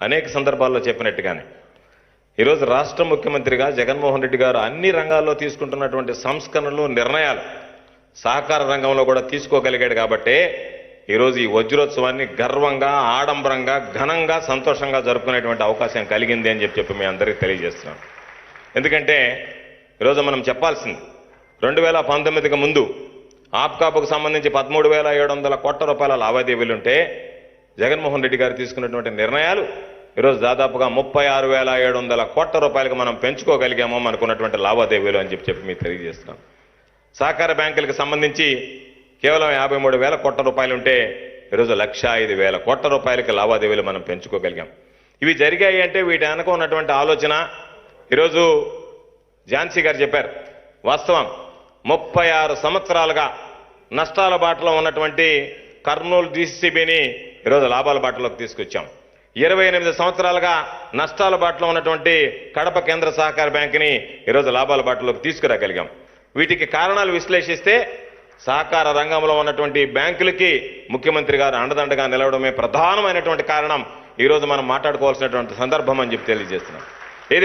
అనేక సందర్భాల్లో చెప్పినట్టుగానే. ఈరోజు రాష్ట్ర ముఖ్యమంత్రిగా జగన్మోహన్ రెడ్డి గారు అన్ని రంగాల్లో తీసుకుంటున్నటువంటి సంస్కరణలు నిర్ణయాలు సహకార రంగంలో కూడా తీసుకోగలిగాడు కాబట్టే ఈరోజు ఈ వజ్రోత్సవాన్ని గర్వంగా ఆడంబరంగా ఘనంగా సంతోషంగా జరుపుకునేటువంటి అవకాశం కలిగింది అని చెప్పి చెప్పి మీ అందరికీ తెలియజేస్తున్నాను. ఎందుకంటే ఈరోజు మనం చెప్పాల్సింది రెండు వేల పంతొమ్మిదికి ముందు ఆప్కాపుకు సంబంధించి పదమూడు వేల ఏడు వందల కోట్ల రూపాయల లావాదేవీలుంటే జగన్మోహన్ రెడ్డి గారు తీసుకున్నటువంటి నిర్ణయాలు ఈరోజు దాదాపుగా ముప్పై ఆరు వేల ఏడు వందల కోట్ల రూపాయలకు మనం పెంచుకోగలిగామో మనకున్నటువంటి లావాదేవీలు అని చెప్పి చెప్పి మీకు తెలియజేస్తున్నాం సహకార బ్యాంకులకు సంబంధించి కేవలం యాభై మూడు వేల కోట్ల రూపాయలు ఉంటే ఈరోజు లక్ష ఐదు వేల కోట్ల రూపాయలకి లావాదేవీలు మనం పెంచుకోగలిగాం. ఇవి జరిగాయి అంటే వీటి వెనక ఉన్నటువంటి ఆలోచన. ఈరోజు ఝాన్సీ గారు చెప్పారు వాస్తవం ముప్పై ఆరు సంవత్సరాలుగా నష్టాల బాటలో ఉన్నటువంటి కర్నూలు డీసీబీని ఈరోజు లాభాల బాటలోకి తీసుకొచ్చాం. ఇరవై ఎనిమిది సంవత్సరాలుగా నష్టాల బాటలో ఉన్నటువంటి కడప కేంద్ర సహకార బ్యాంకుని ఈరోజు లాభాల బాటలోకి తీసుకురాగలిగాం. వీటికి కారణాలు విశ్లేషిస్తే సహకార రంగంలో ఉన్నటువంటి బ్యాంకులకి ముఖ్యమంత్రి గారు అండదండగా నిలవడమే ప్రధానమైనటువంటి కారణం. ఈరోజు మనం మాట్లాడుకోవాల్సినటువంటి సందర్భం అని చెప్పి తెలియజేస్తున్నాం. ఏదైతే